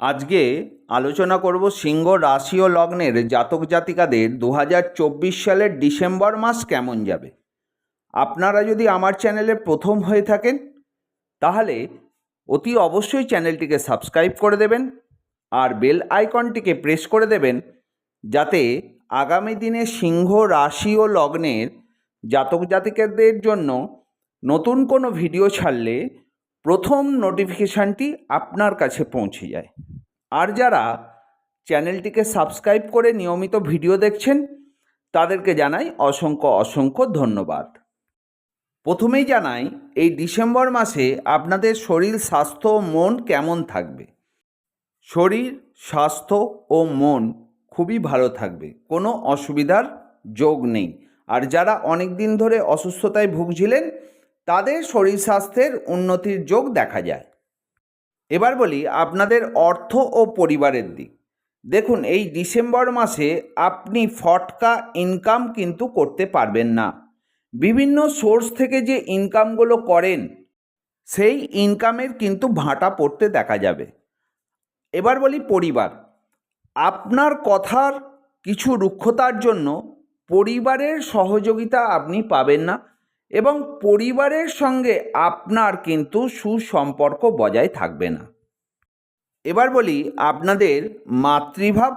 আজকে আলোচনা করব সিংহ রাশি ও লগ্নের জাতক জাতিকাদের দু হাজার চব্বিশ সালের ডিসেম্বর মাস কেমন যাবে? আপনারা যদি আমার চ্যানেলে প্রথম হয়ে থাকেন, তাহলে অতি অবশ্যই চ্যানেলটিকে সাবস্ক্রাইব করে দেবেন আর বেল আইকনটিকে প্রেস করে দেবেন যাতে আগামী দিনে সিংহ রাশি ও লগ্নের জাতক জাতিকাদের জন্য নতুন কোনো ভিডিও ছাড়লে প্রথম নোটিফিকেশানটি আপনার কাছে পৌঁছে যায়। আর যারা চ্যানেলটিকে সাবস্ক্রাইব করে নিয়মিত ভিডিও দেখছেন, তাদেরকে জানাই অসংখ্য অসংখ্য ধন্যবাদ। প্রথমেই জানাই, এই ডিসেম্বর মাসে আপনাদের শরীর, স্বাস্থ্য ও মন কেমন থাকবে? শরীর, স্বাস্থ্য ও মন খুবই ভালো থাকবে, কোনো অসুবিধার যোগ নেই। আর যারা অনেক দিন ধরে অসুস্থতায় ভুগছিলেন তাদের শরীর স্বাস্থ্যের উন্নতির যোগ দেখা যায়। এবার বলি আপনাদের অর্থ ও পরিবারের দিক। দেখুন, এই ডিসেম্বর মাসে আপনি ফটকা ইনকাম কিন্তু করতে পারবেন না। বিভিন্ন সোর্স থেকে যে ইনকামগুলো করেন, সেই ইনকামের কিন্তু ভাঁটা পড়তে দেখা যাবে। এবার বলি পরিবার। আপনার কথার কিছু রুক্ষতার জন্য পরিবারের সহযোগিতা আপনি পাবেন না। এবং পরিবারের সঙ্গে আপনার কিন্তু সুসম্পর্ক বজায় থাকবে না। এবার বলি আপনাদের মাতৃভাব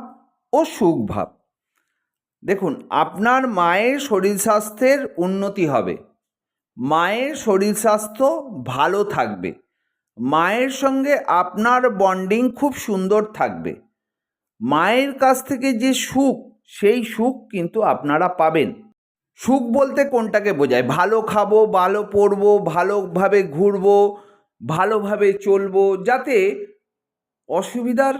ও সুখভাব। দেখুন, আপনার মায়ের শরীর স্বাস্থ্যের উন্নতি হবে। মায়ের শরীর স্বাস্থ্য ভালো থাকবে। মায়ের সঙ্গে আপনার বন্ডিং খুব সুন্দর থাকবে। মায়ের কাছ থেকে যে সুখ, সেই সুখ কিন্তু আপনারা পাবেন। সুখ বলতে কোনটাকে বোঝায়? ভালো খাব, ভালো পরবো ভালোভাবে ঘুরবো, ভালোভাবে চলবো, যাতে অসুবিধার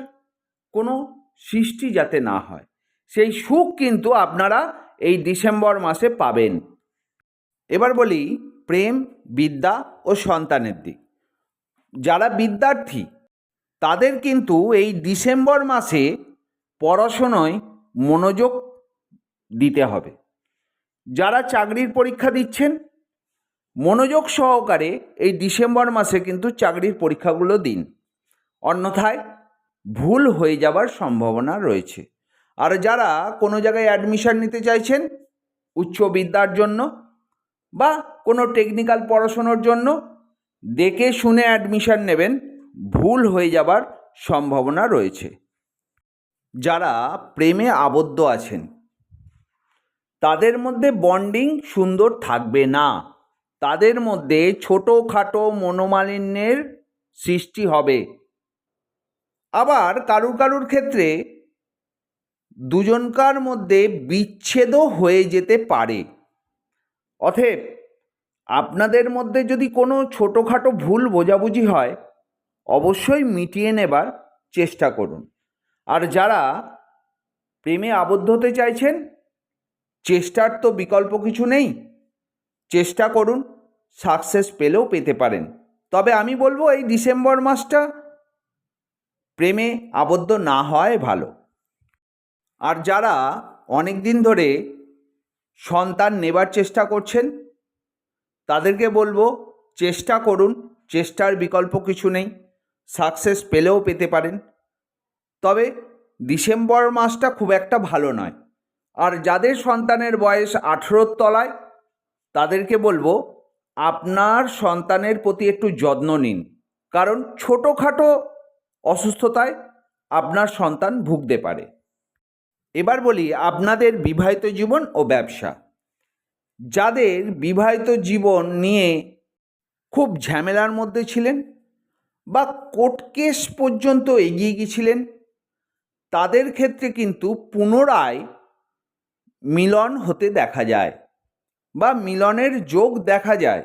কোনো সৃষ্টি যাতে না হয়। সেই সুখ কিন্তু আপনারা এই ডিসেম্বর মাসে পাবেন। এবার বলি প্রেম, বিদ্যা ও সন্তানের দিক। যারা বিদ্যার্থী, তাদের কিন্তু এই ডিসেম্বর মাসে পড়াশোনায় মনোযোগ দিতে হবে। যারা চাকরির পরীক্ষা দিচ্ছেন, মনোযোগ সহকারে এই ডিসেম্বর মাসে কিন্তু চাকরির পরীক্ষাগুলো দিন। অন্যথায় ভুল হয়ে যাবার সম্ভাবনা রয়েছে। আর যারা কোনো জায়গায় অ্যাডমিশন নিতে চাইছেন, উচ্চ বিদ্যার জন্য বা কোনো টেকনিক্যাল পড়াশোনার জন্য, দেখে শুনে অ্যাডমিশন নেবেন, ভুল হয়ে যাবার সম্ভাবনা রয়েছে। যারা প্রেমে আবদ্ধ আছেন তাদের মধ্যে বন্ডিং সুন্দর থাকবে না। তাদের মধ্যে ছোটোখাটো মনোমালিন্যের সৃষ্টি হবে। আবার কারুর কারুর ক্ষেত্রে দুজনকার মধ্যে বিচ্ছেদও হয়ে যেতে পারে। অথব আপনাদের মধ্যে যদি কোনো ছোটোখাটো ভুল বোঝাবুঝি হয়, অবশ্যই মিটিয়ে নেবার চেষ্টা করুন। আর যারা প্রেমে আবদ্ধ হতে চাইছেন চেষ্টার তো বিকল্প কিছু নেই। চেষ্টা করুন সাকসেস পেলেও পেতে পারেন। তবে আমি বলব, এই ডিসেম্বর মাসটা প্রেমে আবদ্ধ না হয় ভালো। আর যারা অনেক দিন ধরে সন্তান নেবার চেষ্টা করছেন, তাদেরকে বলব, চেষ্টা করুন, চেষ্টার বিকল্প কিছু নেই সাকসেস পেলেও পেতে পারেন। তবে ডিসেম্বর মাসটা খুব একটা ভালো নয়। আর যাদের সন্তানের বয়স আঠেরোর তলায়, তাদেরকে বলব আপনার সন্তানের প্রতি একটু যত্ন নিন। কারণ ছোটোখাটো অসুস্থতায় আপনার সন্তান ভুগতে পারে। এবার বলি আপনাদের বিবাহিত জীবন ও ব্যবসা। যাদের বিবাহিত জীবন নিয়ে খুব ঝামেলার মধ্যে ছিলেন বা কোর্ট কেস পর্যন্ত এগিয়ে গিয়েছিলেন তাদের ক্ষেত্রে কিন্তু পুনরায় মিলন হতে দেখা যায় বা মিলনের যোগ দেখা যায়।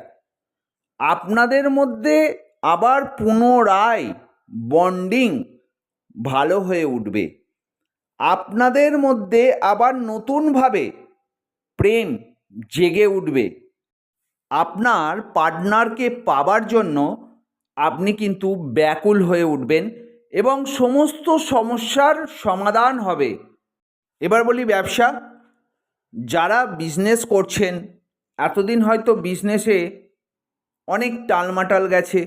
আপনাদের মধ্যে আবার পুনরায় বন্ডিং ভালো হয়ে উঠবে। আপনাদের মধ্যে আবার নতুনভাবে প্রেম জেগে উঠবে। আপনার পার্টনারকে পাবার জন্য আপনি কিন্তু ব্যাকুল হয়ে উঠবেন এবং সমস্ত সমস্যার সমাধান হবে। এবার বলি ব্যবসা। যারা বিজনেস করছেন, এতদিন হয়তো বিজনেসে অনেক টালমাটাল গেছে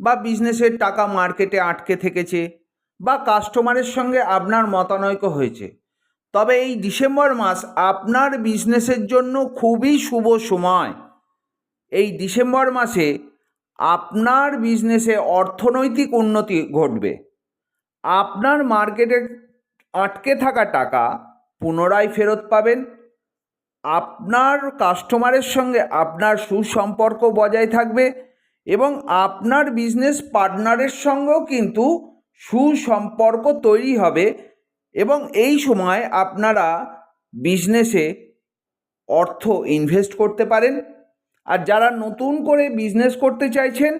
বা বিজনেসের টাকা মার্কেটে আটকে থেকেছে বা কাস্টমারের সঙ্গে আপনার মতানৈক্য হয়েছে। তবে এই ডিসেম্বর মাস আপনার বিজনেসের জন্য খুবই শুভ সময়। এই ডিসেম্বর মাসে আপনার বিজনেসে অর্থনৈতিক উন্নতি ঘটবে। আপনার মার্কেটে আটকে থাকা টাকা পুনরায় ফেরত পাবেন। আপনার কাস্টমারের সঙ্গে আপনার সুসম্পর্ক বজায় থাকবে এবং আপনার বিজনেস পার্টনারের সঙ্গেও কিন্তু সুসম্পর্ক তৈরি হবে এবং এই সময় আপনারা বিজনেসে অর্থ ইনভেস্ট করতে পারেন। আর যারা নতুন করে বিজনেস করতে চাইছেন,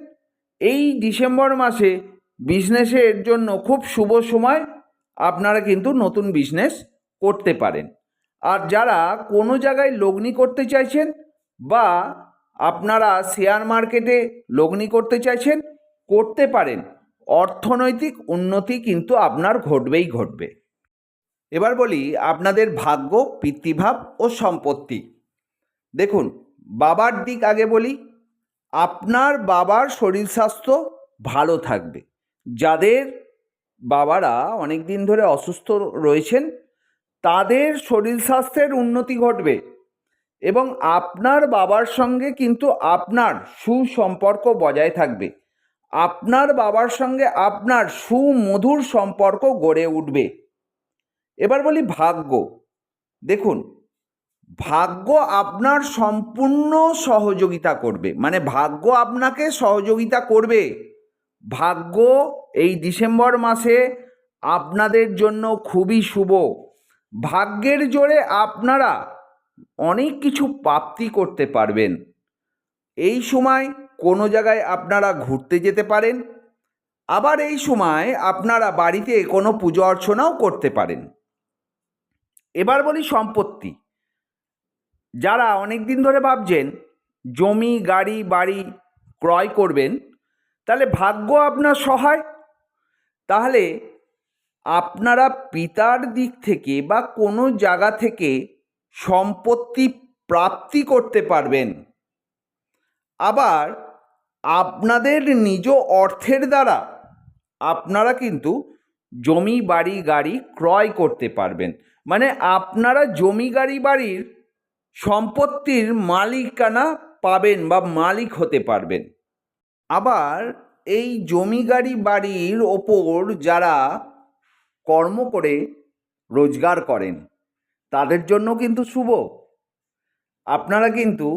এই ডিসেম্বর মাসে বিজনেসের জন্য খুব শুভ সময়, আপনারা কিন্তু নতুন বিজনেস করতে পারেন। আর যারা কোনো জায়গায় লগ্নি করতে চাইছেন বা আপনারা শেয়ার মার্কেটে লগ্নি করতে চাইছেন, করতে পারেন। অর্থনৈতিক উন্নতি কিন্তু আপনার ঘটবেই ঘটবে। এবার বলি আপনাদের ভাগ্য, পিতৃভাব ও সম্পত্তি। দেখুন, বাবার দিক আগে বলি, আপনার বাবার শরীর স্বাস্থ্য ভালো থাকবে। যাদের বাবারা অনেক দিন ধরে অসুস্থ রয়েছেন তাদের শরীর স্বাস্থ্যের উন্নতি ঘটবে এবং আপনার বাবার সঙ্গে কিন্তু আপনার সুসম্পর্ক বজায় থাকবে। আপনার বাবার সঙ্গে আপনার সুমধুর সম্পর্ক গড়ে উঠবে। এবার বলি ভাগ্য। দেখুন, ভাগ্য আপনার সম্পূর্ণ সহযোগিতা করবে। মানে ভাগ্য আপনাকে সহযোগিতা করবে। ভাগ্য এই ডিসেম্বর মাসে আপনাদের জন্য খুবই শুভ। ভাগ্যের জোরে আপনারা অনেক কিছু প্রাপ্তি করতে পারবেন। এই সময় কোনো জায়গায় আপনারা ঘুরতে যেতে পারেন, আবার এই সময় আপনারা বাড়িতে কোনো পুজো অর্চনাও করতে পারেন। এবার বলি সম্পত্তি। যারা অনেক দিন ধরে ভাবছেন জমি, গাড়ি, বাড়ি ক্রয় করবেন, তাহলে ভাগ্য আপনার সহায়। তাহলে আপনারা পিতার দিক থেকে বা কোনো জায়গা থেকে সম্পত্তি প্রাপ্তি করতে পারবেন। আবার আপনাদের নিজ অর্থের দ্বারা আপনারা কিন্তু জমি, বাড়ি, গাড়ি ক্রয় করতে পারবেন। মানে আপনারা জমি, গাড়ি, বাড়ির সম্পত্তির মালিকানা পাবেন বা মালিক হতে পারবেন। আবার এই জমি, গাড়ি, বাড়ির ওপর যারা কর্ম করে রোজগার করেন। তাদের জন্য কিন্তু শুভ। আপনারা কিন্তু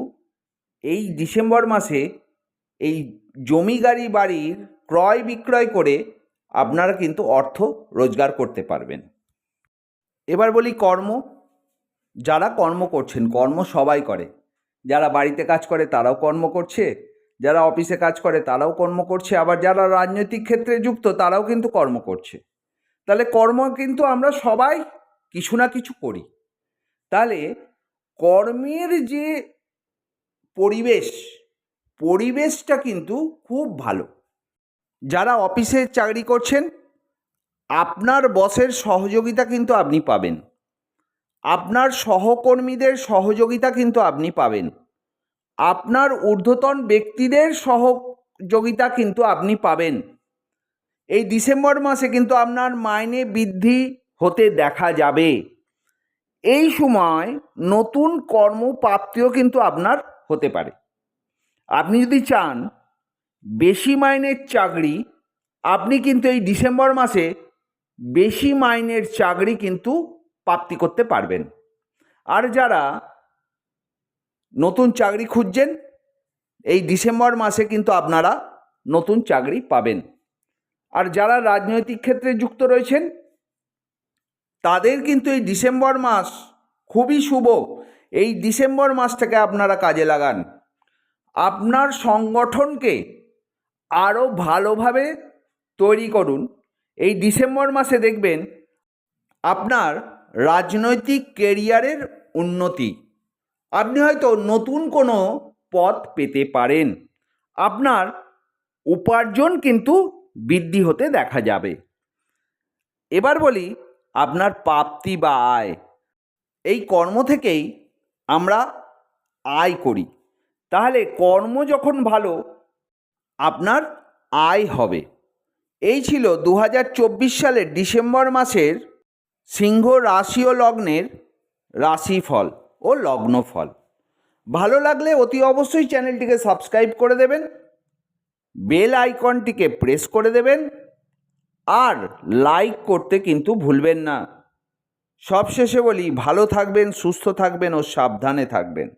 এই ডিসেম্বর মাসে এই জমি গাড়ি বাড়ির ক্রয় বিক্রয় করে আপনারা কিন্তু অর্থ রোজগার করতে পারবেন। এবার বলি কর্ম। যারা কর্ম করছেন, কর্ম সবাই করে। যারা বাড়িতে কাজ করে, তারাও কর্ম করছে। যারা অফিসে কাজ করে, তারাও কর্ম করছে। আবার যারা রাজনৈতিক ক্ষেত্রে যুক্ত, তারাও কিন্তু কর্ম করছে। তাহলে কর্ম কিন্তু আমরা সবাই কিছু না কিছু করি। তাহলে কর্মের যে পরিবেশ, পরিবেশটা কিন্তু খুব ভালো। যারা অফিসে চাকরি করছেন, আপনার বসের সহযোগিতা কিন্তু আপনি পাবেন। আপনার সহকর্মীদের সহযোগিতা কিন্তু আপনি পাবেন। আপনার ঊর্ধ্বতন ব্যক্তিদের সহযোগিতা কিন্তু আপনি পাবেন। এই ডিসেম্বর মাসে কিন্তু আপনার মাইনে বৃদ্ধি হতে দেখা যাবে। এই সময় নতুন কর্মপ্রাপ্তিও কিন্তু আপনার হতে পারে। আপনি যদি চান বেশি মাইনের চাকরি, আপনি কিন্তু এই ডিসেম্বর মাসে বেশি মাইনের চাকরি কিন্তু প্রাপ্তি করতে পারবেন। আর যারা নতুন চাকরি খুঁজছেন, এই ডিসেম্বর মাসে কিন্তু আপনারা নতুন চাকরি পাবেন। আর যারা রাজনৈতিক ক্ষেত্রে যুক্ত রয়েছেন, তাদের কিন্তু এই ডিসেম্বর মাস খুবই শুভ। এই ডিসেম্বর মাসটাকে আপনারা কাজে লাগান। আপনার সংগঠনকে আরও ভালোভাবে তৈরি করুন। এই ডিসেম্বর মাসে দেখবেন আপনার রাজনৈতিক কেরিয়ারের উন্নতি। আপনি হয়তো নতুন কোনো পথ পেতে পারেন। আপনার উপার্জন কিন্তু বৃদ্ধি হতে দেখা যাবে। এবার বলি আপনার প্রাপ্তি বা আয়। এই কর্ম থেকেই আমরা আয় করি। তাহলে কর্ম যখন ভালো, আপনার আয় হবে। এই ছিল দু হাজার চব্বিশ সালের ডিসেম্বর মাসের সিংহ রাশি ও লগ্নের রাশিফল ও লগ্নফল। ভালো লাগলে অতি অবশ্যই চ্যানেলটিকে সাবস্ক্রাইব করে দেবেন। বেল আইকনটিকে প্রেস করে দেবেন আর লাইক করতে কিন্তু ভুলবেন না। সবশেষে বলি, ভালো থাকবেন, সুস্থ থাকবেন ও সাবধানে থাকবেন।